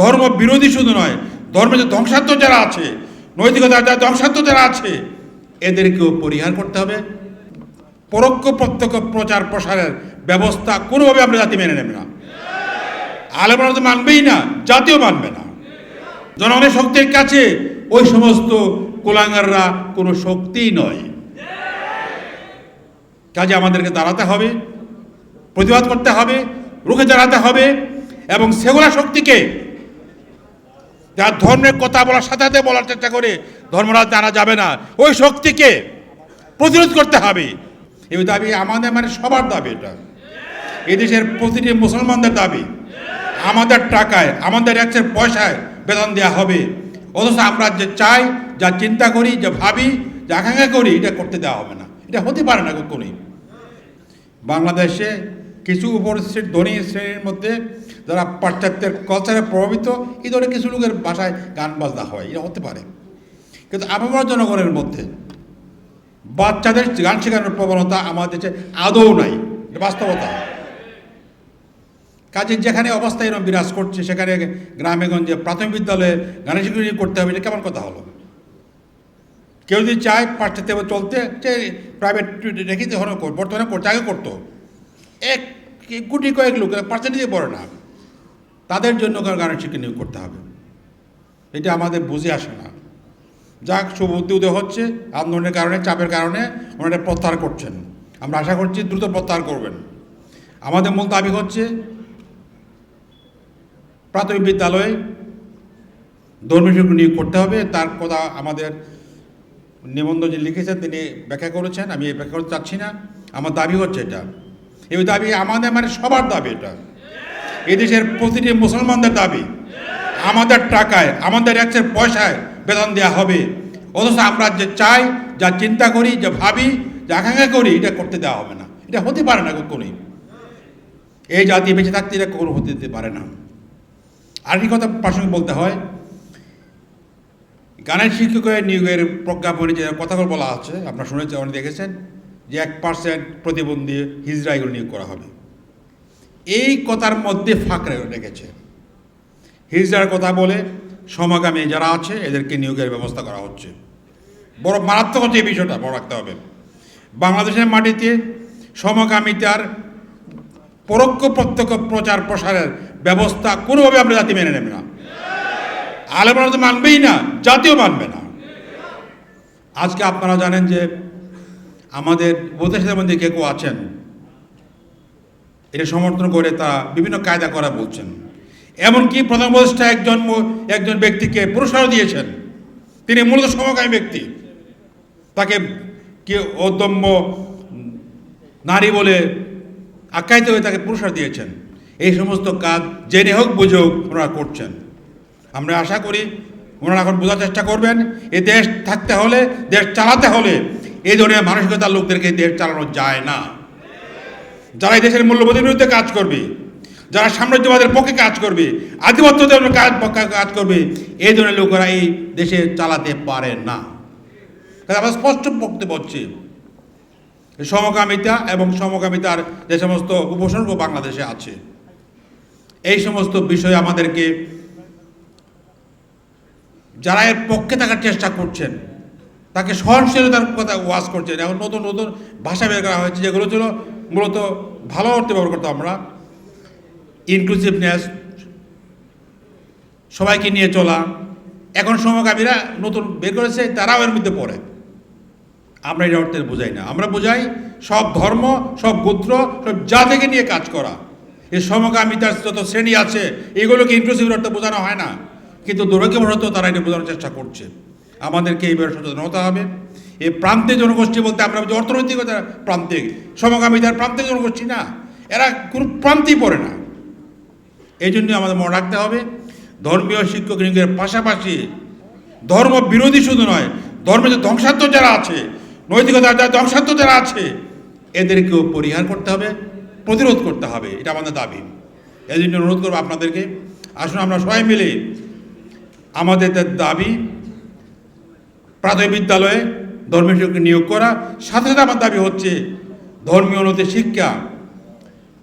ধর্ম বিরোধী শুধু নয়, ধর্মে যে ধ্বংসাত্মক যারা আছে নৈতিকতা যারা ধ্বংসাত্মক যারা আছে, এদেরকেও পরিহার করতে হবে। পরোক্ষ প্রত্যক্ষ প্রচার প্রসারের ব্যবস্থা কোনোভাবে আমরা জাতি মেনে নেবে না। আলেমরা তো মানবেই না, জাতিও মানবে না। জনগণের শক্তির কাছে ওই সমস্ত কোলাঙ্গাররা কোনো শক্তিই নয়। কাজে আমাদেরকে দাঁড়াতে হবে, প্রতিবাদ করতে হবে, রুখে দাঁড়াতে হবে এবং সেগুলা শক্তিকে যার ধর্মের কথা বলার সাথে সাথে বলার চেষ্টা করে, ধর্মরাজ জানা যাবে না। ওই শক্তিকে প্রতিরোধ করতে হবে। এই দাবি আমাদের মানে সবার দাবি এটা। এই দেশের প্রতিটি মুসলমানদের দাবি। আমাদের টাকায়, আমাদের একশের পয়সায় বেতন দেওয়া হবে। অথচ আমরা যে চাই, যা চিন্তা করি, যা ভাবি, যা আকাঙ্ক্ষা করি, এটা করতে দেওয়া হবে না। এটা হতে পারে না কখনই। বাংলাদেশে কিছু উপস্থিত ধনী শ্রেণির মধ্যে যারা পাশ্চাত্যের কালচারে প্রভাবিত, এই ধরনের কিছু লোকের বাসায় গান বাজনা হয়, এটা হতে পারে। কিন্তু আবহাওয়া জনগণের মধ্যে বাচ্চাদের গান শেখানোর প্রবণতা আমাদের দেশে আদৌ নাই, এটা বাস্তবতা। কাজে যেখানে অবস্থা এরকম বিরাজ করছে, সেখানে গ্রামে গঞ্জে প্রাথমিক বিদ্যালয়ে গানের শিক্ষা করতে হবে, এটা কেমন কথা হলো? কেউ যদি চায় পাশ্চাত্যে চলতে, সে প্রাইভেট রেখে তখন বর্তমানে করতে আগে করতো। এক কোটি কয়েক লোক পার্সেন্ট দিয়ে পড়ে না। তাদের জন্য গানের শিক্ষা নিয়োগ করতে হবে? এটা আমাদের বুঝে আসে না। যাক, শুভ উদ্যোগ হচ্ছে, আন্দোলনের কারণে, চাপের কারণে ওনারা প্রত্যাহার করছেন। আমরা আশা করছি দ্রুত প্রত্যাহার করবেন। আমাদের মূল দাবি হচ্ছে, প্রাথমিক বিদ্যালয়ে ধর্মীয় শিক্ষক নিয়োগ করতে হবে। তার কথা আমাদের নিবন্ধন যে লিখেছেন, তিনি ব্যাখ্যা করেছেন। আমি এই ব্যাখ্যা করতে চাচ্ছি না। আমার দাবি হচ্ছে এটা। এই দাবি আমাদের মানে সবার দাবি এটা। এই দেশের প্রতিটি মুসলমানদের দাবি, আমাদের টাকায়, আমাদের একশের পয়সায় বেতন দেওয়া হবে। অথচ আমরা যে চাই, যা চিন্তা করি, যা ভাবি, যা আকাঙ্ক্ষা করি, এটা করতে দেওয়া হবে না। এটা হতে পারে না কখনই। এই জাতি বেঁচে থাকতে এটা কখনো হতে দিতে পারে না। আরেকটি কথা প্রাসঙ্গিক বলতে হয়, গানের শিক্ষকের নিয়োগের প্রজ্ঞাপনে যে কথাগুলো বলা আছে, আপনারা শুনেছেন, অনেক দেখেছেন, যে এক পার্সেন্ট প্রতিবন্ধী হিজড়া এগুলো নিয়োগ করা হবে। এই কথার মধ্যে ফাঁক রেখেছে হিজড়ার কথা বলে সমাগামী যারা আছে, এদেরকে নিয়োগের ব্যবস্থা করা হচ্ছে। বড় মারাত্মক হচ্ছে এই বিষয়টা, বড় রাখতে হবে। বাংলাদেশের মাটিতে সমকামিতার পরোক্ষ প্রত্যক্ষ প্রচার প্রসারের ব্যবস্থা কোনোভাবে আমরা জাতি মেনে নেবে না। আলেমরা তো মানবেই না, জাতিও মানবে না। আজকে আপনারা জানেন যে আমাদের উপদেশের মধ্যে কে কেউ আছেন? এটা সমর্থন করে তারা বিভিন্ন কায়দা করা বলছেন। এমনকি প্রধান উপদেষ্টা একজন একজন ব্যক্তিকে পুরস্কারও দিয়েছেন। তিনি মূলত সমকামী ব্যক্তি। তাকে কে অদম্য নারী বলে আখ্যায়িত হয়ে তাকে পুরস্কার দিয়েছেন। এই সমস্ত কাজ জেনে হোক, বুঝে হোক ওনারা করছেন। আমরা আশা করি ওনারা এখন বোঝার চেষ্টা করবেন এই দেশ থাকতে হলে, দেশ চালাতে হলে এই ধরনের মানসিকতার লোকদেরকে দেশ চালানো যায় না। যারা দেশের মূল্যবোধের বিরুদ্ধে কাজ করবে, যারা সাম্রাজ্যবাদের পক্ষে কাজ করবে আধিপত্যদের কাজ, পক্ষে কাজ করবে, এই ধরনের লোকেরা এই দেশে চালাতে পারে না। আমরা স্পষ্ট বক্তব্য হচ্ছে সমকামিতা এবং সমকামিতার যে সমস্ত উপসর্গ বাংলাদেশে আছে, এই সমস্ত বিষয় আমাদেরকে যারা এর পক্ষে থাকার চেষ্টা করছেন, তাকে সহনশীলতার কথা ওয়াজ করছেন এখন নতুন নতুন ভাষা বের করা হয়েছে, যেগুলো ছিল মূলত ভালো অর্থে ব্যবহার করতাম আমরা। ইনক্লুসিভনেস সবাইকে নিয়ে চলা। এখন সমকামীরা নতুন বের করেছে, তারাও এর মধ্যে পড়ে। আমরা এটা অর্থে বোঝাই না। আমরা বোঝাই সব ধর্ম, সব গোত্র, সব জাতিকে নিয়ে কাজ করা। এই সমকামিতার যত শ্রেণি আছে, এগুলোকে ইনক্লুসিভ অর্থে বোঝানো হয় না। কিন্তু দুর্ভাগ্যবশত তারা এটা বোঝানোর চেষ্টা করছে। আমাদেরকে এইভাবে সচেতন হতে হবে। এই প্রান্তে জনগোষ্ঠী বলতে বুঝি অর্থনৈতিকতা প্রান্তিক সমকামিতার প্রান্তে জনগোষ্ঠী না। এরা কোনো প্রান্তেই পড়ে না। এই জন্য আমাদের মনে রাখতে হবে, ধর্মীয় শিক্ষক নিয়োগের পাশাপাশি ধর্ম বিরোধী শুধু নয়, ধর্মের যে ধ্বংসাত্মক যারা আছে নৈতিকতা যারা ধ্বংসাত্মক যারা আছে, এদেরকেও পরিহার করতে হবে, প্রতিরোধ করতে হবে, এটা আমাদের দাবি। এই জন্য অনুরোধ করব আপনাদেরকে, আসুন আমরা সবাই মিলে আমাদের দাবি, প্রাথমিক বিদ্যালয়ে ধর্মীয় শিক্ষক নিয়োগ করা। সাথে সাথে আমার দাবি হচ্ছে ধর্মীয় উন্নতি শিক্ষা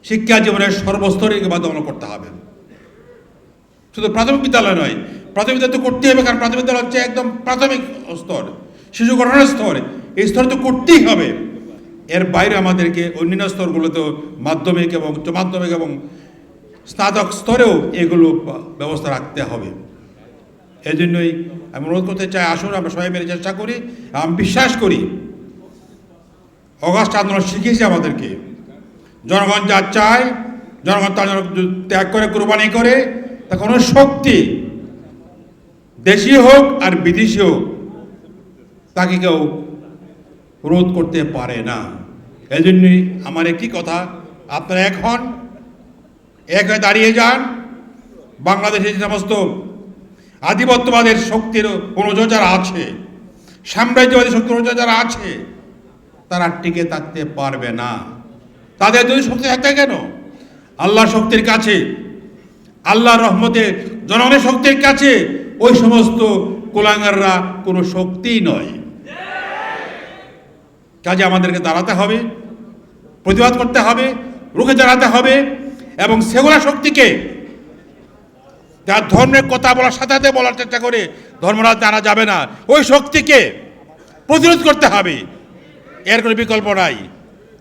শিক্ষা জীবনের সর্বস্তরে বাধ্যমূলক করতে হবে। শুধু প্রাথমিক বিদ্যালয় নয়, প্রাথমিক বিদ্যালয় তো করতেই হবে, কারণ প্রাথমিক বিদ্যালয় হচ্ছে একদম প্রাথমিক স্তর, শিশু গঠনের স্তর। এই স্তর তো করতেই হবে। এর বাইরে আমাদেরকে অন্যান্য স্তরগুলোতেও মাধ্যমিক এবং উচ্চ মাধ্যমিক এবং স্নাতক স্তরেও এগুলো ব্যবস্থা রাখতে হবে। এই জন্যই আমি অনুরোধ করতে চাই, আসুন, আমরা সবাই মিলে চেষ্টা করি, আমি বিশ্বাস করি অগাস্ট আন্দোলন শিখিয়েছে আমাদেরকে। জনগণ যা চায়, জনগণ তার ত্যাগ করে, কোরবানি করে তা কোনো শক্তি দেশি হোক আর বিদেশি হোক, তাকে কেউ রোধ করতে পারে না। এই জন্যই আমার একটি কথা, আপনারা এখন এক হয়ে দাঁড়িয়ে যান, বাংলাদেশের সমস্ত আধিপত্যবাদের শক্তির অনুযোগ যারা আছে, সাম্রাজ্যবাদী শক্তির অনুযোগ যারা আছে, তারা টিকে থাকতে পারবে না। তাদের যদি শক্তি থাকতে কেন? আল্লাহ শক্তির কাছে, আল্লাহর রহমতে জনগণের শক্তির কাছে, ওই সমস্ত কোলাঙ্গাররা কোনো শক্তিই নয়। কাজে আমাদেরকে দাঁড়াতে হবে, প্রতিবাদ করতে হবে, রুখে দাঁড়াতে হবে এবং সেগুলা শক্তিকে যার ধর্মের কথা বলার সাথে সাথে বলার চেষ্টা করে ধর্মরাজ জানা যাবে না। ওই শক্তিকে প্রতিরোধ করতে হবে। এর কোনো বিকল্প নাই।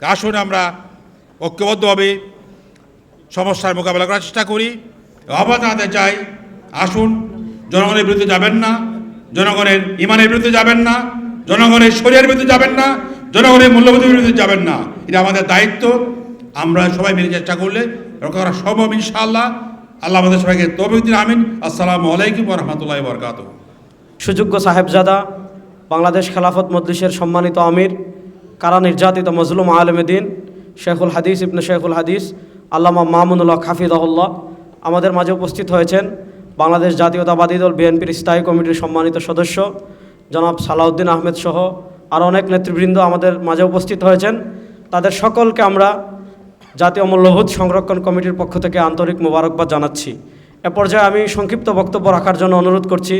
আসুন আমরা ঐক্যবদ্ধভাবে সমস্যার মোকাবেলা করার চেষ্টা করি। আহ্বান জানাতে চাই। আসুন, জনগণের বিরুদ্ধে যাবেন না। জনগণের ইমানের বিরুদ্ধে যাবেন না। জনগণের শরীরের বিরুদ্ধে যাবেন না। জনগণের মূল্যবোধের বিরুদ্ধে যাবেন না। এটা আমাদের দায়িত্ব। আমরা সবাই মিলে চেষ্টা করলে রক্ষা করা সম্ভব ইনশাআল্লাহ। আল্লাহ আমাদের সবাইকে তবিক দিন, আমিন। আসসালামু আলাইকুম রহমতুল্লাহ বরকাত সুযোগ্য সাহেবজাদা, বাংলাদেশ খেলাফত মজলিসের সম্মানিত আমির, কারা নির্যাতিত মজলুম আলমেদিন শেখুল হাদিস ইবনে শেখুল হাদিস, আল্লামা মামুনুল্লাহ খাফিদাহুল্লাহ আমাদের মাঝে উপস্থিত হয়েছেন বাংলাদেশ জাতীয়তাবাদী দল বিএনপির স্থায়ী কমিটির সম্মানিত সদস্য জনাব সালাউদ্দিন আহমেদ সহ আর অনেক নেতৃবৃন্দ আমাদের মাঝে উপস্থিত হয়েছেন। তাদের সকলকে আমরা জাতীয় মূল্যবোধ সংরক্ষণ কমিটির পক্ষ থেকে আন্তরিক মোবারকবাদ জানাচ্ছি। এ পর্যায়ে আমি সংক্ষিপ্ত বক্তব্য রাখার জন্য অনুরোধ করছি।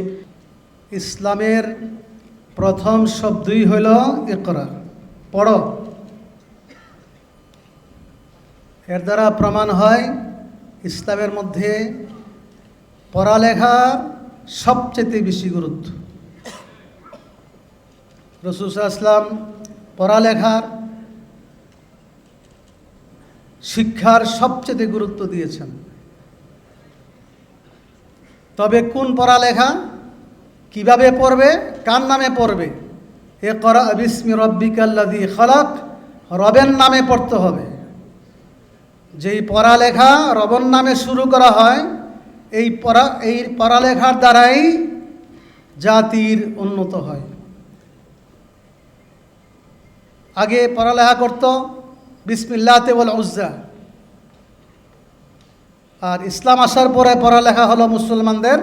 ইসলামের প্রথম শব্দই হইল ইকরা পড়ো। এর দ্বারা প্রমাণ হয়, ইসলামের মধ্যে পড়ালেখার সবচেয়ে বেশি গুরুত্ব। রসুল ইসলাম পড়ালেখার শিক্ষার সবচেয়ে গুরুত্ব দিয়েছেন। তবে কোন পড়ালেখা? কীভাবে পড়বে? কার নামে পড়বে? এ করা বিস্মি রব্বিকাল্লাদি খলাক, রবের নামে পড়তে হবে। যেই পড়ালেখা রবন নামে শুরু করা হয়, এই পড়া, এই পড়ালেখার দ্বারাই জাতির উন্নত হয়। আগে পড়ালেখা করত বিসমিল্লাতে বল উজ্জা। আর ইসলাম আসার পরে পড়ালেখা হলো মুসলমানদের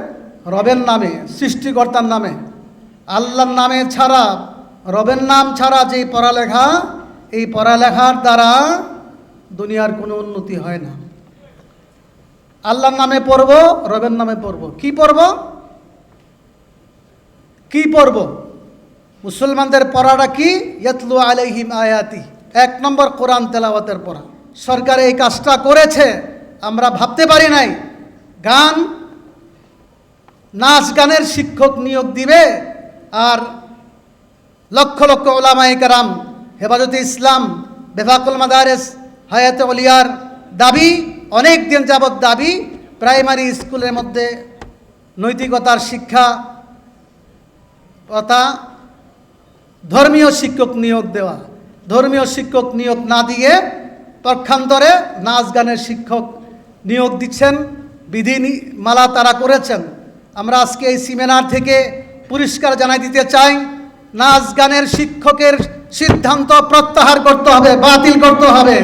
রবের নামে, সৃষ্টিকর্তার নামে। আল্লাহর নামে ছাড়া, রবের নাম ছাড়া যেই পড়ালেখা, এই পড়ালেখার দ্বারা দুনিয়ার কোনো উন্নতি হয় না। আল্লাহর নামে পড়ব, রবের নামে পড়ব। কি পড়ব? কি পড়ব? মুসলমানদের পড়াটা কি? ইয়তলু আলাইহিম আয়াতি। এক নম্বর কোরআন তেলাওয়াতের পড়া। সরকার এই কাজটা করেছে, আমরা ভাবতে পারি নাই। গান, নাচ গানের শিক্ষক নিয়োগ দিবে, আর লক্ষ লক্ষ ওলামাই কারাম হেফাজতে ইসলাম, বেফাকুল মাদারেস, হায়াতে অলিয়ার দাবি, অনেক দিন যাবৎ দাবি, প্রাইমারি স্কুলের মধ্যে নৈতিকতার শিক্ষা তথা ধর্মীয় শিক্ষক নিয়োগ দেওয়া। ধর্মীয় শিক্ষক নিয়োগ না দিয়ে পক্ষান্তরে নাচ গানের শিক্ষক নিয়োগ দিচ্ছেন বিধি মালা তারা করেছেন। আমরা আজকে এই সেমিনার থেকে পরিষ্কার জানাই দিতে চাই নাচ গানের শিক্ষকের সিদ্ধান্ত প্রত্যাহার করতে হবে, বাতিল করতে হবে।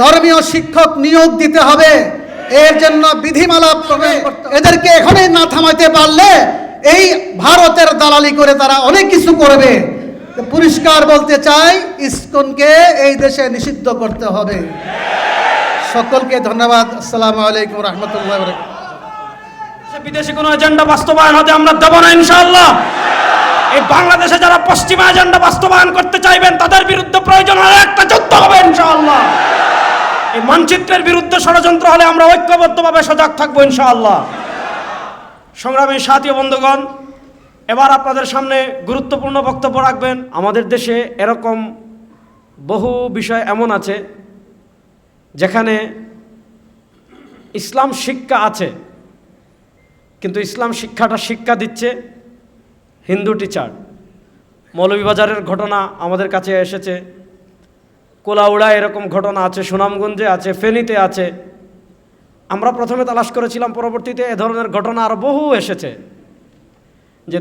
ধর্মীয় শিক্ষক নিয়োগ দিতে হবে, এর জন্য বিধিমালা। এদেরকে এখনই না থামাইতে পারলে এই ভারতের দালালি করে তারা অনেক কিছু করবে। পরিষ্কার বলতে চাই, ইসকনকে এই দেশে নিষিদ্ধ করতে হবে। সকলকে ধন্যবাদ। আসসালামু আলাইকুম রহমতুল্লাহ বিদেশি কোনো এজেন্ডা বাস্তবায়ন হতে আমরা দেব না ইনশাআল্লাহ। এই বাংলাদেশে যারা পশ্চিমা এজেন্ডা বাস্তবায়ন করতে চাইবেন, তাদের বিরুদ্ধে প্রয়োজন হলে একটা যুদ্ধ হবে ইনশাআল্লাহ। এই মানচিত্রের বিরুদ্ধে ষড়যন্ত্র হলে আমরা ঐক্যবদ্ধভাবে সজাগ থাকব ইনশাআল্লাহ। সংগ্রামী সাথী বন্ধুগণ এবার আপনাদের সামনে গুরুত্বপূর্ণ বক্তব্য রাখবেন। আমাদের দেশে এরকম বহু বিষয় এমন আছে, যেখানে ইসলাম শিক্ষা আছে, কিন্তু ইসলাম শিক্ষাটা শিক্ষা দিচ্ছে হিন্দু টিচার। মৌলভীবাজারের ঘটনা আমাদের কাছে এসেছে। কোলাউড়া এরকম ঘটনা আছে, সুনামগঞ্জে আছে, ফেনীতে আছে। আমরা প্রথমে তালাশ করেছিলাম, পরবর্তীতে এ ধরনের ঘটনা আরও বহু এসেছে। যে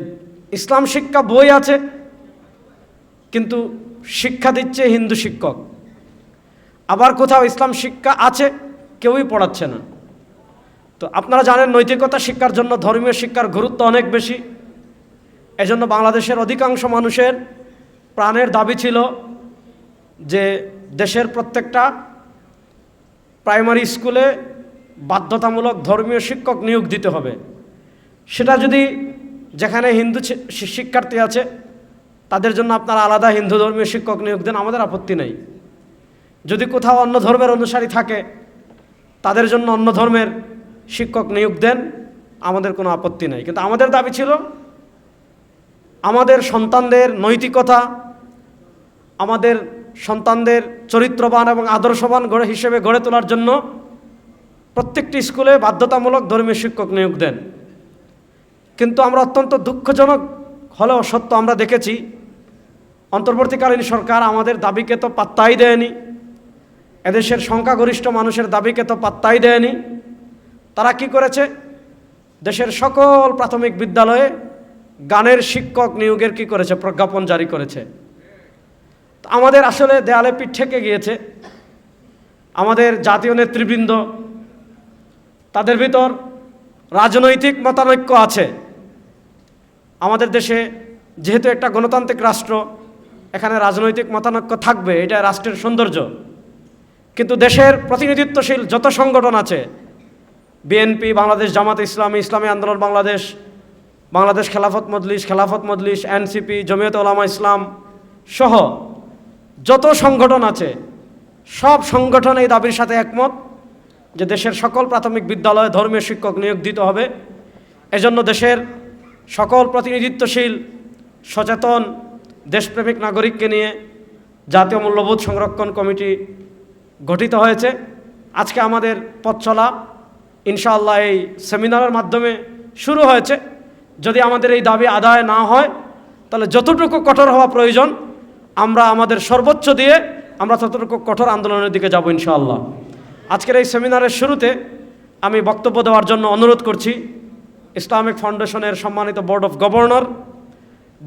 ইসলাম শিক্ষা বই আছে, কিন্তু শিক্ষা দিচ্ছে হিন্দু শিক্ষক। আবার কোথাও ইসলাম শিক্ষা আছে, কেউই পড়াচ্ছে না। তো আপনারা জানেন নৈতিকতা শিক্ষার জন্য ধর্মীয় শিক্ষার গুরুত্ব অনেক বেশি। এজন্য বাংলাদেশের অধিকাংশ মানুষের প্রাণের দাবি ছিল যে দেশের প্রত্যেকটা প্রাইমারি স্কুলে বাধ্যতামূলক ধর্মীয় শিক্ষক নিয়োগ দিতে হবে। সেটা যদি যেখানে হিন্দু শিক্ষার্থী আছে, তাদের জন্য আপনারা আলাদা হিন্দু ধর্মীয় শিক্ষক নিয়োগ দেন, আমাদের আপত্তি নেই। যদি কোথাও অন্য ধর্মের অনুসারী থাকে, তাদের জন্য অন্য ধর্মের শিক্ষক নিয়োগ দেন, আমাদের কোনো আপত্তি নেই। কিন্তু আমাদের দাবি ছিল, আমাদের সন্তানদের নৈতিকতা, আমাদের সন্তানদের চরিত্রবান এবং আদর্শবান গড়ে, হিসেবে গড়ে তোলার জন্য প্রত্যেকটি স্কুলে বাধ্যতামূলক ধর্মীয় শিক্ষক নিয়োগ দেন। কিন্তু আমরা অত্যন্ত দুঃখজনক হলেও সত্য আমরা দেখেছি, অন্তর্বর্তীকালীন সরকার আমাদের দাবিকে তো পাত্তাই দেয়নি, এদেশের সংখ্যাগরিষ্ঠ মানুষের দাবিকে তো পাত্তাই দেয়নি, তারা কি করেছে? দেশের সকল প্রাথমিক বিদ্যালয়ে গানের শিক্ষক নিয়োগের কি করেছে? প্রজ্ঞাপন জারি করেছে। আমাদের আসলে দেয়ালে পিঠ থেকে গিয়েছে। আমাদের জাতীয় নেতৃবৃন্দ, তাদের ভিতর রাজনৈতিক মতানৈক্য আছে। আমাদের দেশে যেহেতু একটা গণতান্ত্রিক রাষ্ট্র, এখানে রাজনৈতিক মতানৈক্য থাকবে, এটা রাষ্ট্রের সৌন্দর্য। কিন্তু দেশের প্রতিনিধিত্বশীল যত সংগঠন আছে বিএনপি বাংলাদেশ জামাত ইসলামী ইসলামী আন্দোলন বাংলাদেশ বাংলাদেশ খেলাফত মজলিস খেলাফত মজলিস এনসিপি জমিয়ত ওলামা ইসলাম সহ যত সংগঠন আছে, সব সংগঠন এই দাবির সাথে একমত যে দেশের সকল প্রাথমিক বিদ্যালয়ে ধর্মীয় শিক্ষক নিয়োগ দিতে হবে। এজন্য দেশের সকল প্রতিনিধিত্বশীল, সচেতন, দেশপ্রেমিক নাগরিককে নিয়ে জাতীয় মূল্যবোধ সংরক্ষণ কমিটি গঠিত হয়েছে। আজকে আমাদের পথ চলা ইনশাআল্লাহ এই সেমিনারের মাধ্যমে শুরু হয়েছে। যদি আমাদের এই দাবি আদায় না হয়, তাহলে যতটুকু কঠোর হওয়া প্রয়োজন, আমরা আমাদের সর্বোচ্চ দিয়ে আমরা ততটুকু কঠোর আন্দোলনের দিকে যাব ইনশাআল্লাহ। আজকের এই সেমিনারের শুরুতে আমি বক্তব্য দেওয়ার জন্য অনুরোধ করছি ইসলামিক ফাউন্ডেশনের সম্মানিত বোর্ড অফ গভর্নর,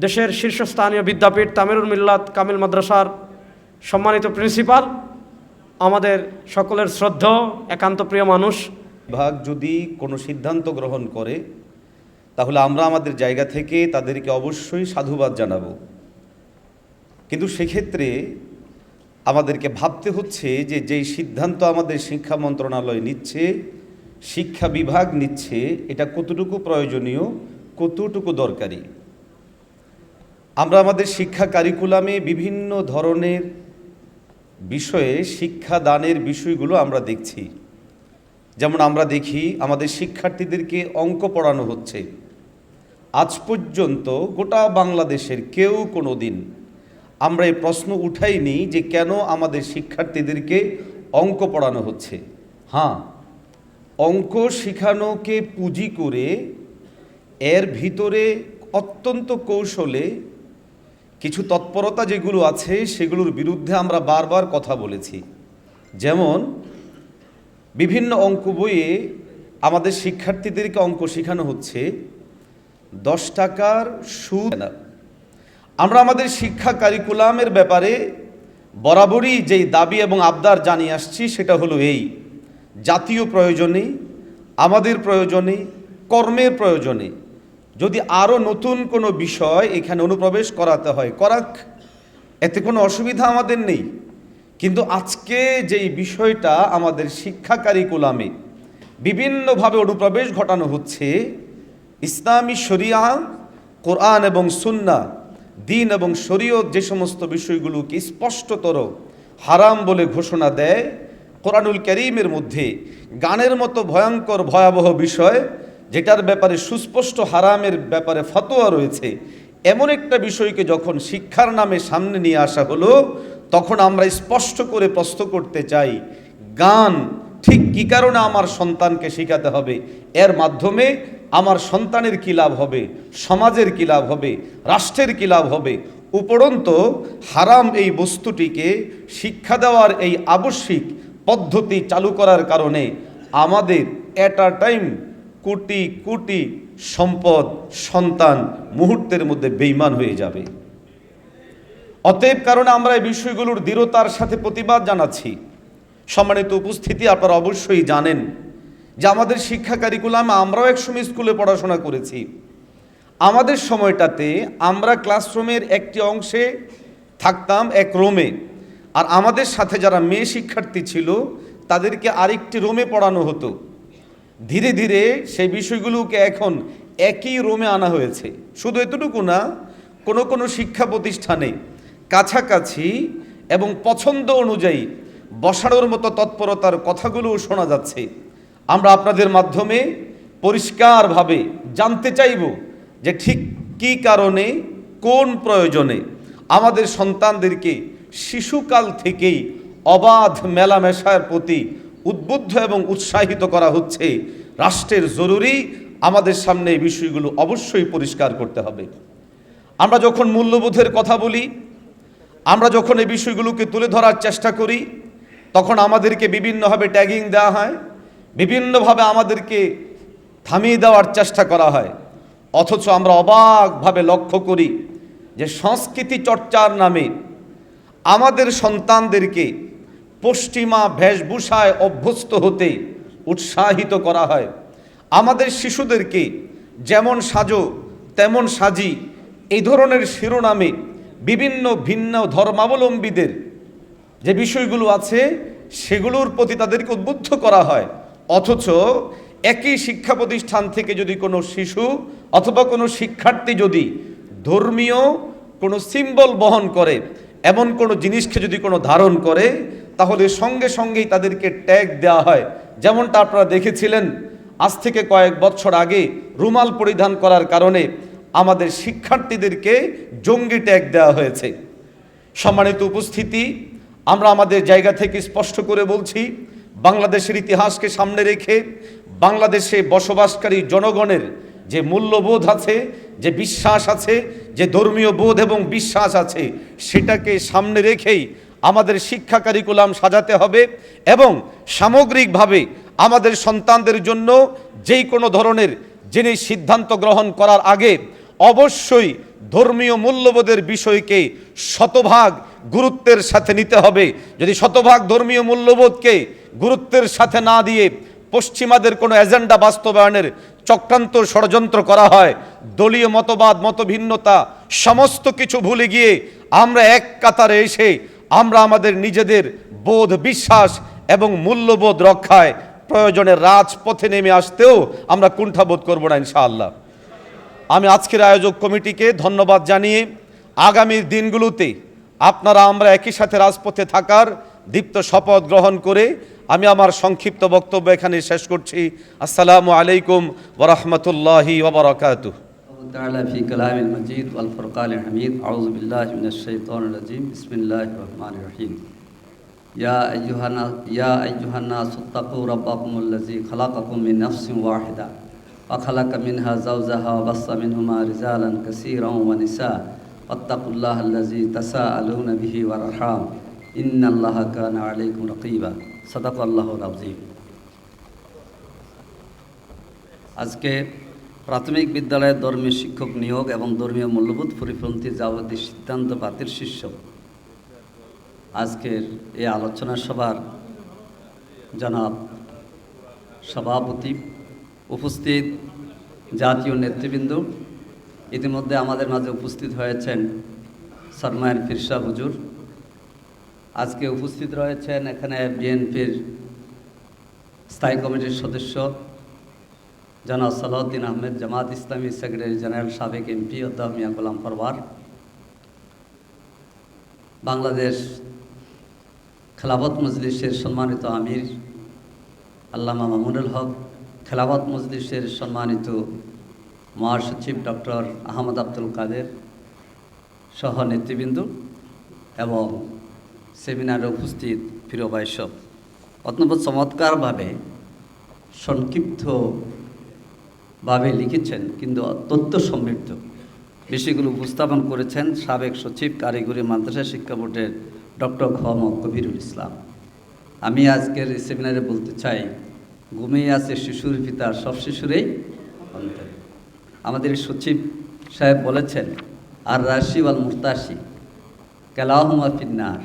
দেশের শীর্ষস্থানীয় বিদ্যাপীঠ তামিরুল মিল্লাত কামিল মাদ্রাসার সম্মানিত প্রিন্সিপাল, আমাদের সকলের শ্রদ্ধেয় একান্ত প্রিয় মানুষ। বিভাগ যদি কোনো সিদ্ধান্ত গ্রহণ করে, তাহলে আমরা আমাদের জায়গা থেকে তাদেরকে অবশ্যই সাধুবাদ জানাব। কিন্তু সেক্ষেত্রে আমাদেরকে ভাবতে হচ্ছে যে যেই সিদ্ধান্ত আমাদের শিক্ষা মন্ত্রণালয় নিচ্ছে শিক্ষা বিভাগ নিচ্ছে, এটা কতটুকু প্রয়োজনীয়, কতটুকু দরকারি? আমরা আমাদের শিক্ষা কারিকুলামে বিভিন্ন ধরনের বিষয়ে শিক্ষা দানের বিষয়গুলো আমরা দেখছি। যেমন আমরা দেখি, আমাদের শিক্ষার্থীদেরকে অঙ্ক পড়ানো হচ্ছে। আজ পর্যন্ত গোটা বাংলাদেশের কেউ কোনো দিন আমরা এই প্রশ্ন উঠাইনি যে কেন আমাদের শিক্ষার্থীদেরকে অঙ্ক পড়ানো হচ্ছে। হ্যাঁ অঙ্ক শেখানোকে পুঁজি করে এর ভিতরে অত্যন্ত কৌশলে কিছু তৎপরতা যেগুলো আছে সেগুলোর বিরুদ্ধে আমরা বারবার কথা বলেছি। যেমন, বিভিন্ন অঙ্ক বইয়ে আমাদের শিক্ষার্থীদেরকে অঙ্ক শেখানো হচ্ছে, দশ টাকার সুদ আমরা আমাদের শিক্ষা কারিকুলামের ব্যাপারে বরাবরই যেই দাবি এবং আবদার জানিয়ে আসছি সেটা হলো এই। জাতীয় প্রয়োজনে, আমাদের প্রয়োজনে কর্মের প্রয়োজনে। যদি আরও নতুন কোনো বিষয় এখানে অনুপ্রবেশ করাতে হয়, করাক। এতে কোনো অসুবিধা আমাদের নেই। কিন্তু আজকে যেই বিষয়টা আমাদের শিক্ষা কারিকুলামে বিভিন্নভাবে অনুপ্রবেশ ঘটানো হচ্ছে, ইসলামী শরিয়া, কোরআন এবং সুন্না, দিন এবং শরীয়ত যে সমস্ত বিষয়গুলোকে স্পষ্টতর হারাম বলে ঘোষণা দেয় কোরআনুল করিমের মধ্যে গানের মতো ভয়ঙ্কর ভয়াবহ বিষয়, যেটার ব্যাপারে সুস্পষ্ট হারামের ব্যাপারে ফতোয়া রয়েছে, এমন একটা বিষয়কে যখন শিক্ষার নামে সামনে নিয়ে আসা হলো, তখন আমরা স্পষ্ট করে প্রশ্ন করতে চাই, গান ঠিক কী কারণে আমার সন্তানকে শেখাতে হবে? এর মাধ্যমে আমার সন্তানের কী লাভ হবে? সমাজের কী লাভ হবে? রাষ্ট্রের কী লাভ হবে? উপরন্ত হারাম এই বস্তুটিকে শিক্ষা দেওয়ার এই আবশ্যিক পদ্ধতি চালু করার কারণে আমাদের at a time crore crore সম্পদ, সন্তান মুহূর্তের মধ্যে বেইমান হয়ে যাবে। অতএব কারণে আমরা এই বিষয়গুলোর দৃঢ়তার সাথে প্রতিবাদ জানাচ্ছি। সম্মানিত উপস্থিতি, আপনারা অবশ্যই জানেন যে আমাদের শিক্ষা কারিকুলাম আমরাও একসময় স্কুলে পড়াশোনা করেছি। আমাদের সময়টাতে আমরা ক্লাসরুমের একটি অংশে থাকতাম, এক রোমে আর আমাদের সাথে যারা মেয়ে শিক্ষার্থী ছিল, তাদেরকে আরেকটি রোমে পড়ানো হতো। ধীরে ধীরে সেই বিষয়গুলোকে এখন একই রোমে আনা হয়েছে। শুধু এতটুকু না, কোনো কোনো শিক্ষা প্রতিষ্ঠানে কাছাকাছি এবং পছন্দ অনুযায়ী বসানোর মতো তৎপরতার কথাগুলোও শোনা যাচ্ছে। আমরা আপনাদের মাধ্যমে পরিষ্কারভাবে জানতে চাইব যে ঠিক কী কারণে, কোন প্রয়োজনে আমাদের সন্তানদেরকে শিশুকাল থেকেই অবাধ মেলামেশার প্রতি উদ্বুদ্ধ এবং উৎসাহিত করা হচ্ছে। রাষ্ট্রের জরুরি আমাদের সামনে এই বিষয়গুলো অবশ্যই পরিষ্কার করতে হবে। আমরা যখন মূল্যবোধের কথা বলি, আমরা যখন এই বিষয়গুলোকে তুলে ধরার চেষ্টা করি, তখন আমাদেরকে বিভিন্নভাবে ট্যাগিং দেওয়া হয়, বিভিন্নভাবে আমাদেরকে থামিয়ে দেওয়ার চেষ্টা করা হয়। অথচ আমরা অবাকভাবে লক্ষ্য করি যে সংস্কৃতি চর্চার নামে আমাদের সন্তানদেরকে পশ্চিমা বেশভূষায় অভ্যস্ত হতে উৎসাহিত করা হয়। আমাদের শিশুদেরকে যেমন সাজো, তেমন সাজি এই ধরনের শিরোনামে বিভিন্ন ভিন্ন ধর্মাবলম্বীদের যে বিষয়গুলো আছে সেগুলোর প্রতি তাদেরকে উদ্বুদ্ধ করা হয়। অথচ একই শিক্ষা প্রতিষ্ঠান থেকে যদি কোনো শিশু অথবা কোনো শিক্ষার্থী যদি ধর্মীয় কোনো সিম্বল বহন করে এমন কোনো জিনিসকে যদি কোনো ধারণ করে, তাহলে সঙ্গে সঙ্গেই তাদেরকে ট্যাগ দেওয়া হয়। যেমনটা আপনারা দেখেছিলেন, আজ থেকে কয়েক বছর আগে রুমাল পরিধান করার কারণে আমাদের শিক্ষার্থীদেরকে জঙ্গি ট্যাগ দেওয়া হয়েছে। সম্মানিত উপস্থিতি, আমরা আমাদের জায়গা থেকে স্পষ্ট করে বলছি, বাংলাদেশের ইতিহাসকে সামনে রেখে বাংলাদেশে বসবাসকারী জনগণের যে মূল্যবোধ আছে, যে বিশ্বাস আছে, যে ধর্মীয় বোধ এবং বিশ্বাস আছে, সেটাকে সামনে রেখেই আমাদের শিক্ষা কারিকুলাম সাজাতে হবে এবং সামগ্রিকভাবে আমাদের সন্তানদের জন্য যেই কোনো ধরনের যিনি সিদ্ধান্ত গ্রহণ করার আগে অবশ্যই ধর্মীয় মূল্যবোধের বিষয়কে শতভাগ গুরুত্বের সাথে নিতে হবে। যদি শতভাগ ধর্মীয় মূল্যবোধকে গুরুত্বের সাথে না দিয়ে পশ্চিমাদের কোনো এজেন্ডা বাস্তবায়নের চক্রান্ত ষড়যন্ত্র করা হয়। দলীয় মতবাদ, মতভিন্নতা, সমস্ত কিছু ভুলে গিয়ে আমরা এক কাতারে এসে আমরা আমাদের নিজেদের বোধ বিশ্বাস এবং মূল্যবোধ রক্ষায় প্রয়োজনে রাজপথে নেমে আসতেও আমরা কুণ্ঠাবোধ করব না ইনশাআল্লাহ। আমি আজকের আয়োজক কমিটিকে ধন্যবাদ জানিয়ে আগামী দিনগুলোতে আপনারা আমরা একই সাথে রাজপথে থাকার দীপ্ত শপথ গ্রহণ করে আমি আমার সংক্ষিপ্ত বক্তব্য এখানে শেষ করছি আসসালামু আলাইকুম ওরহমতুল্লাহি ওবরাকাতুহ الله تعالى في كلام المجيد والفرقان الحميد أعوذ بالله من الشيطان الرجيم بسم الله الرحمن الرحيم يا أيها الناس يا أيها الناس اتقوا ربكم الذي خلقكم من نفس واحدة وخلق منها زوجها وبص منهما رجالا كثيرا ونساء واتقوا الله الذي تساءلون به والأرحام إن الله كان عليكم رقيبا সাদাক আল্লাহ আজকে প্রাথমিক বিদ্যালয়ে ধর্মীয় শিক্ষক নিয়োগ এবং ধর্মীয় মূল্যবোধ পরিপন্থী যাবতীয় সিদ্ধান্ত বাতিল শীর্ষ। আজকের এই আলোচনা সভার জনাব সভাপতি উপস্থিত জাতীয় নেতৃবৃন্দ। ইতিমধ্যে আমাদের মাঝে উপস্থিত হয়েছেন সরমায়ের ফিরসা হুজুর। আজকে উপস্থিত রয়েছেন এখানে বিএনপির স্থায়ী কমিটির সদস্য জনাব সালাউদ্দিন আহমেদ, জামাত ইসলামী সেক্রেটারি জেনারেল সাবেক এমপি অধ্যাপক মিয়া গোলাম পরওয়ার বাংলাদেশ খেলাফত মজলিসের সম্মানিত আমির আল্লামা মামুনুল হক, খেলাফত মজলিসের সম্মানিত মহাসচিব ডক্টর আহমদ আব্দুল কাদের সহ নেতৃবৃন্দ এবং সেমিনারে উপস্থিত প্রিয় বৈশব অত্যন্ত চমৎকারভাবে সংক্ষিপ্তভাবে লিখেছেন, কিন্তু তথ্য সমৃদ্ধ। বিষয়গুলো উপস্থাপন করেছেন সাবেক সচিব কারিগরি মাদ্রাসা শিক্ষা বোর্ডের ডক্টর ঘম কবিরুল ইসলাম। আমি আজকের এই সেমিনারে বলতে চাই, ঘুমিয়ে আছে শিশুর পিতা, সব শিশুরেই অন্তরে। আমাদের সচিব সাহেব বলেছেন, আর রাশি ওয়াল মুস্তাসি কালাহুমা ফিন্নার।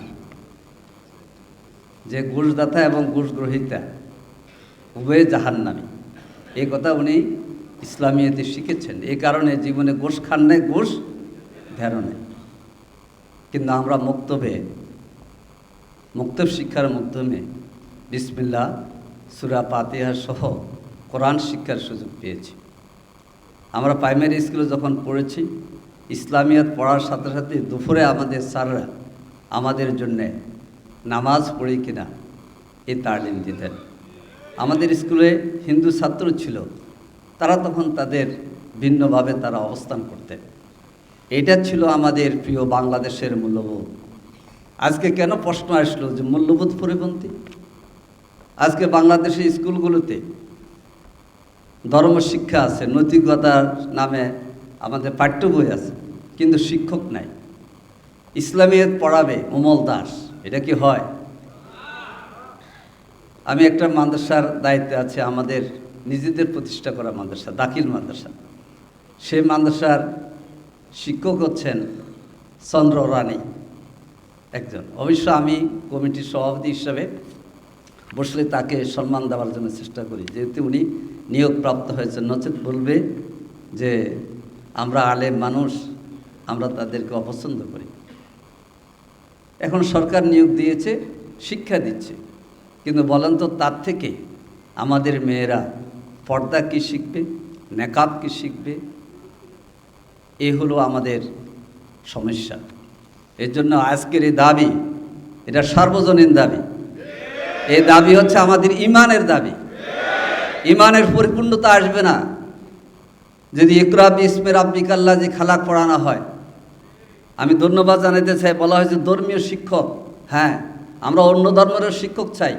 যে ঘুষদাতা এবং ঘুষ গ্রহিতা উভয়ে জাহান্নামী। এই কথা উনি ইসলামিয়াতে শিখেছেন। এই কারণে জীবনে ঘুষ খান নাই, ঘুষ নেই। কিন্তু আমরা মুক্তবে মুক্তব শিক্ষার মাধ্যমে বিসমিল্লা সুরা পাতিহা সহ কোরআন শিক্ষার সুযোগ পেয়েছি। আমরা প্রাইমারি স্কুলে যখন পড়েছি, ইসলামিয়াত পড়ার সাথে সাথে দুপুরে আমাদের স্যাররা আমাদের জন্যে নামাজ পড়ি কিনা এই তালিম দিতেন। আমাদের স্কুলে হিন্দু ছাত্র ছিল, তারা তখন তাদের ভিন্নভাবে তারা অবস্থান করতেন। এটা ছিল আমাদের প্রিয় বাংলাদেশের মূল্যবোধ। আজকে কেন প্রশ্ন আসলো যে মূল্যবোধ পরিপন্থী? আজকে বাংলাদেশের স্কুলগুলোতে ধর্ম শিক্ষা আছে, নৈতিকতার নামে আমাদের পাঠ্য বই আছে, কিন্তু শিক্ষক নাই। ইসলামিয়ত পড়াবে অমল দাস। এটা কি হয়? আমি একটা মাদ্রাসার দায়িত্বে আছে, আমাদের নিজেদের প্রতিষ্ঠা করা মাদ্রাসা, দাখিল মাদ্রাসা। সেই মাদ্রাসার শিক্ষক হচ্ছেন চন্দ্র রানী একজন। অবশ্য আমি কমিটির সভাপতি হিসাবে বসলে তাকে সম্মান দেওয়ার জন্য চেষ্টা করি। যেহেতু উনি নিয়োগপ্রাপ্ত হয়েছেন, নচেত বলবে যে আমরা আলেম মানুষ, আমরা তাদেরকে অপছন্দ করি। এখন সরকার নিয়োগ দিয়েছে, শিক্ষা দিচ্ছে। কিন্তু বলেন তো, তার থেকে আমাদের মেয়েরা পর্দা কি শিখবে, নেকাব কি শিখবে? এ হলো আমাদের সমস্যা। এর জন্য আজকের এই দাবি, এটা সার্বজনীন দাবি। এই দাবি হচ্ছে আমাদের ইমানের দাবি। ইমানের পরিপূর্ণতা আসবে না। যদি ইকরাব ইসমের আব্বিকাল্লা যে খালাক পড়ানো হয় আমি ধন্যবাদ জানাইতে চাই, বলা হয়েছে ধর্মীয় শিক্ষক হ্যাঁ আমরা অন্য ধর্মেরও শিক্ষক চাই,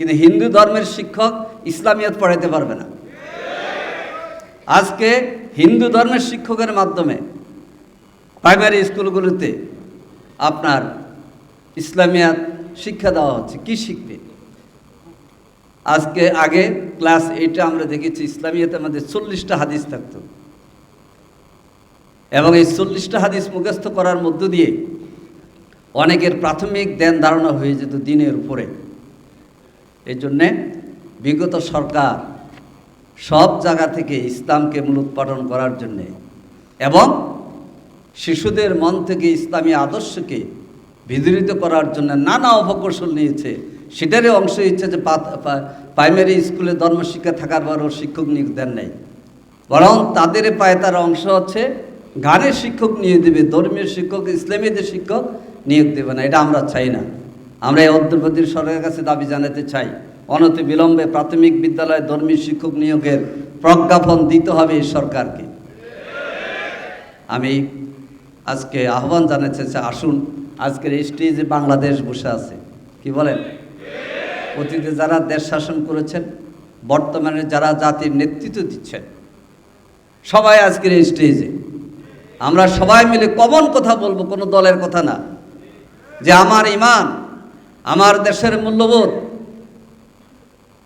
কিন্তু হিন্দু ধর্মের শিক্ষক ইসলামিয়ত পড়াইতে পারবে না। আজকে হিন্দু ধর্মের শিক্ষকের মাধ্যমে প্রাইমারি স্কুলগুলোতে আপনার ইসলামিয়াত শিক্ষা দেওয়া হচ্ছে, কি শিখবে? আজকে আগে ক্লাস এইটে আমরা দেখেছি ইসলামিয়াতে আমাদের চল্লিশটা হাদিস থাকতো। এবং এই চল্লিশটা হাদিস মুখস্থ করার মধ্য দিয়ে অনেকের প্রাথমিক দেন ধারণা হয়ে যেত দিনের উপরে। এই জন্যে বিগত সরকার সব জায়গা থেকে ইসলামকে মূলোৎপাদন করার জন্যে এবং শিশুদের মন থেকে ইসলামী আদর্শকে বিদরিত করার জন্য নানা অপকৌশল নিয়েছে। সেটারই অংশ হচ্ছে যে প্রাইমারি স্কুলে ধর্মশিক্ষা থাকার পরও শিক্ষক নিয়োগ দেন নাই। বরং তাদের পায়ে তার অংশ হচ্ছে গানের শিক্ষক নিয়োগ দেবে, ধর্মীয় শিক্ষক, ইসলামীদের শিক্ষক নিয়োগ দেবে না, এটা আমরা চাই না। আমরা এই অন্তর্বর্তী সরকারের কাছে দাবি জানাতে চাই, অনতি বিলম্বে প্রাথমিক বিদ্যালয়ে ধর্মীয় শিক্ষক নিয়োগের প্রজ্ঞাপন দিতে হবে এই সরকারকে। আমি আজকে আহ্বান জানাতে চাই, আসুন, আজকের এই স্টেজে বাংলাদেশ বসে আছে। কি বলেন? অতীতে যারা দেশ শাসন করেছেন, বর্তমানে যারা জাতির নেতৃত্ব দিচ্ছেন, সবাই আজকের এই স্টেজে। আমরা সবাই মিলে কমন কথা বলব, কোনো দলের কথা না। যে আমার ইমান, আমার দেশের মূল্যবোধ,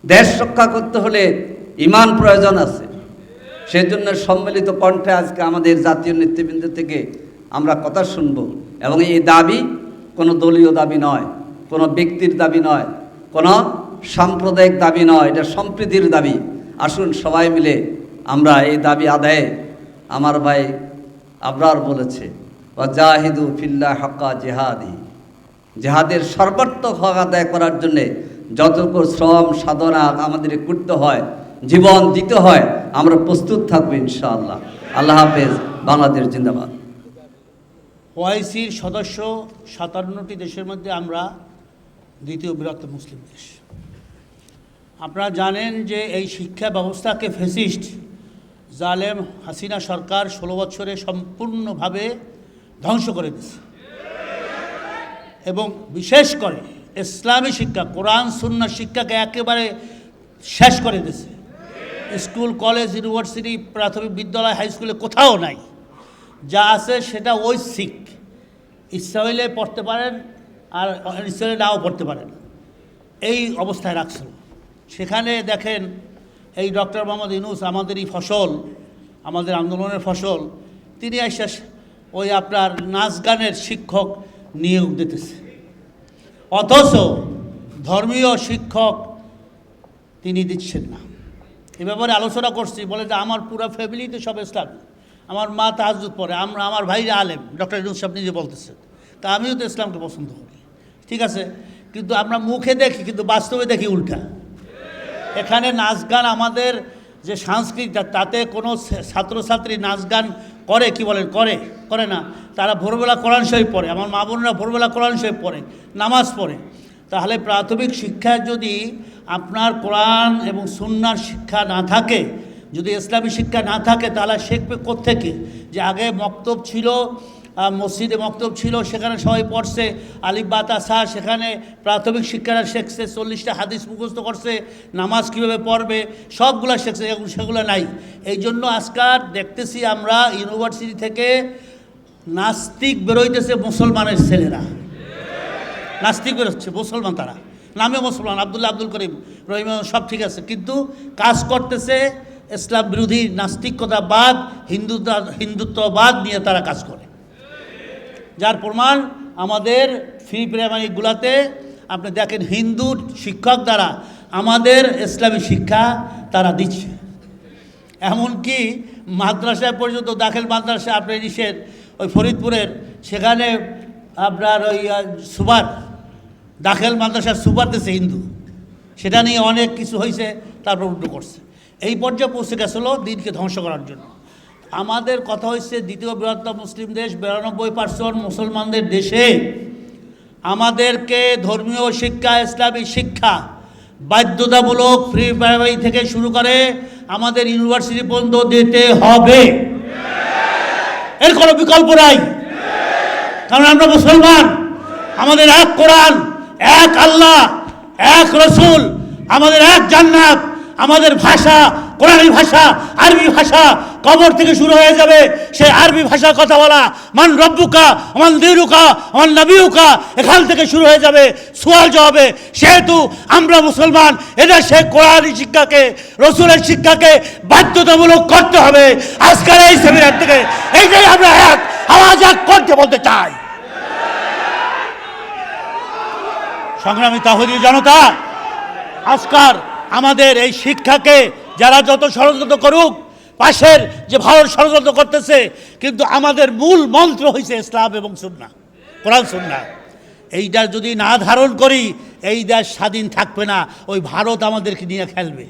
দেশ রক্ষা করতে হলে ইমান প্রয়োজন আছে। সেজন্য সম্মিলিত কণ্ঠে আজকে আমাদের জাতীয় নেতৃবৃন্দ থেকে আমরা কথা শুনব এবং এই দাবি কোনো দলীয় দাবি নয়, কোনো ব্যক্তির দাবি নয়, কোনো সাম্প্রদায়িক দাবি নয়, এটা সম্প্রীতির দাবি। আসুন সবাই মিলে আমরা এই দাবি আদায়ে, আমার ভাই আবরার বলেছে জাহিদু ফিল্লা হক্কা জেহাদি। জেহাদের সর্বাত্মক হক আদায় করার জন্যে যতটুকু শ্রম, সাধনা আমাদের করতে হয়, জীবন দিতে হয়, আমরা প্রস্তুত থাকব ইনশাআল্লাহ। আল্লাহ হাফেজ, বাংলাদেশ জিন্দাবাদ। ওআইসির সদস্য সাতান্নটি দেশের মধ্যে আমরা দ্বিতীয় বৃহত্তম মুসলিম দেশ। আপনারা জানেন যে এই শিক্ষা ব্যবস্থাকে ফেসিস্ট জালেম হাসিনা সরকার ষোলো বছরে সম্পূর্ণভাবে ধ্বংস করে দিয়েছে। এবং বিশেষ করে ইসলামী শিক্ষা, কোরআন, সুন্নাহ শিক্ষাকে একেবারে শেষ করে দিয়েছে। স্কুল, কলেজ, ইউনিভার্সিটি, প্রাথমিক বিদ্যালয়, হাই স্কুলে কোথাও নাই। যা আছে সেটা ওই শিখ। হইলে পড়তে পারেন আর ইচ্ছা নাও পড়তে পারেন। এই অবস্থায় রাখছিল সেখানে দেখেন এই ডক্টর মোহাম্মদ ইউনুস এই ফসল, আমাদের আন্দোলনের ফসল। তিনি এসে ওই আপনার নাচ গানের শিক্ষক নিয়োগ দিতেছে। অথচ ধর্মীয় শিক্ষক তিনি দিচ্ছেন না। এ ব্যাপারে আলোচনা করছি, বলে যে আমার পুরো ফ্যামিলিতে সব ইসলামী। আমার মা তাহাজুদ পড়ে, আমরা আমার ভাই আলেম। ডক্টর ইউনুস সাহেব নিজে বলতেছেন, তা আমিও তো ইসলামকে পছন্দ করি। ঠিক আছে, কিন্তু আমরা মুখে দেখি, কিন্তু বাস্তবে দেখি উল্টা। এখানে নাচ গান আমাদের যে সংস্কৃতি তাতে কোনো ছাত্রছাত্রী নাচ গান করে, কি বলেন, করে করে না। তারা ভোরবেলা কোরআন শরীফ পড়ে, আমার মা বোনরা ভোরবেলা কোরআন শরীফ পড়ে, নামাজ পড়ে। তাহলে প্রাথমিক শিক্ষায় যদি আপনার কোরআন এবং সুন্নার শিক্ষা না থাকে, যদি ইসলামী শিক্ষা না থাকে, তাহলে শিখবে কোত্থেকে? যে আগে মক্তব ছিল মসজিদে মক্তব ছিল, সেখানে সবাই পড়ছে। আলিফ বাতাসা সেখানে প্রাথমিক শিক্ষারা শিখছে চল্লিশটা হাদিস মুখস্থ করছে, নামাজ কীভাবে পড়বে, সবগুলো শিখছে এখন সেগুলো নাই। এই জন্য আজকাল দেখতেছি আমরা ইউনিভার্সিটি থেকে নাস্তিক বেরোইতেছে মুসলমানের ছেলেরা। নাস্তিক বেরোচ্ছে, মুসলমান তারা। নামে মুসলমান, আবদুল্লাহ আব্দুল করিম রহিম, সব ঠিক আছে। কিন্তু কাজ করতেছে ইসলাম বিরোধী নাস্তিকতাবাদ হিন্দুত্ব হিন্দুত্ববাদ নিয়ে তারা কাজ করে। যার প্রমাণ আমাদের ফ্রি প্রাইমারিগুলাতে আপনি দেখেন হিন্দু শিক্ষক দ্বারা আমাদের ইসলামী শিক্ষা তারা দিচ্ছে। এমনকি মাদ্রাসায় পর্যন্ত, দাখিল মাদ্রাসা আপনি ইসের ওই ফরিদপুরের, সেখানে আপনার ওই সুবার দাখিল মাদ্রাসার সুবার দেশে হিন্দু। সেটা নিয়ে অনেক কিছু হয়েছে তারপর উল্টো করছে। এই পর্যায়ে পৌঁছে গেছিল দিনকে ধ্বংস করার জন্য। আমাদের কথা হচ্ছে দ্বিতীয় বৃহত্তম মুসলিম দেশ, বিরানব্বই পার্সেন্ট মুসলমানদের দেশে আমাদেরকে ধর্মীয় শিক্ষা, ইসলামী শিক্ষা বাধ্যতামূলক ফ্রি প্রাইমারি থেকে শুরু করে আমাদের ইউনিভার্সিটি পর্যন্ত দিতে হবে। এর কোনো বিকল্প নাই। কারণ আমরা মুসলমান। আমাদের এক কোরআন, এক আল্লাহ, এক রসুল, আমাদের এক জান্নাত, আমাদের ভাষা কোরআনী ভাষা, আরবি ভাষা কবর থেকে শুরু হয়ে যাবে। সেই আরবি ভাষার কথা বলা মান রব্বুকা, মান দিরুকা মান নবীউকা এখান থেকে শুরু হয়ে যাবে। সোয়াল জবাবে, সেহেতু আমরা মুসলমান এটা সে কোরআনী শিক্ষাকে, রসুলের শিক্ষাকে বাধ্যতামূলক করতে হবে। আজকের এই সেমিনার থেকে এইটাই আমরা এক, আওয়াজ এক করতে বলতে চাই। সংগ্রামী তাহরি জনতা, আজকার আমাদের এই শিক্ষাকে যারা যত ষড়যন্ত্র করুক, পাশের যে ভারত ষড়যন্ত্র করতেছে, কিন্তু আমাদের মূল মন্ত্র হয়েছে ইসলাম এবং সুন্না কোরআন সুন্না এইটা যদি না ধারণ করি, এই দেশ স্বাধীন থাকবে না, ওই ভারত আমাদেরকে নিয়ে খেলবে।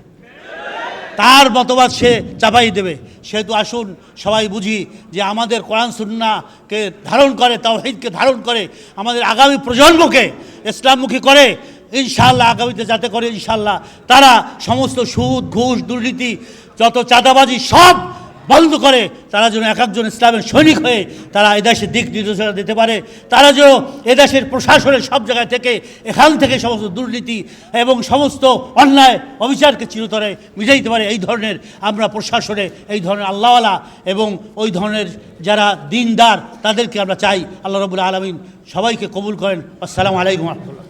তার মতবাদ সে চাপাই দেবে। সেহেতু আসুন, সবাই বুঝি যে আমাদের কোরআন সুন্নাকে ধারণ করে, তাওহিদকে ধারণ করে, আমাদের আগামী প্রজন্মকে ইসলামমুখী করে ইনশাআল্লাহ আগামীতে যাতে করে ইনশাল্লাহ তারা সমস্ত সুদ, ঘুষ, দুর্নীতি, যত চাঁদাবাজি সব বন্ধ করে, তারা যেন এক একজন ইসলামের সৈনিক হয়ে তারা এদেশের দিক নির্দেশনা দিতে পারে, তারা যেন এদেশের প্রশাসনের সব জায়গা থেকে এখান থেকে সমস্ত দুর্নীতি এবং সমস্ত অন্যায় অবিচারকে চিরতরে মিটে দিতে পারে, এই ধরনের আমরা প্রশাসনে এই ধরনের আল্লাহওয়ালা এবং ওই ধরনের যারা দিনদার তাদেরকে আমরা চাই। আল্লাহ রবুল্লা আলমিন সবাইকে কবুল করেন। আসসালামু আলাইকুম রহমতুল্লাহ।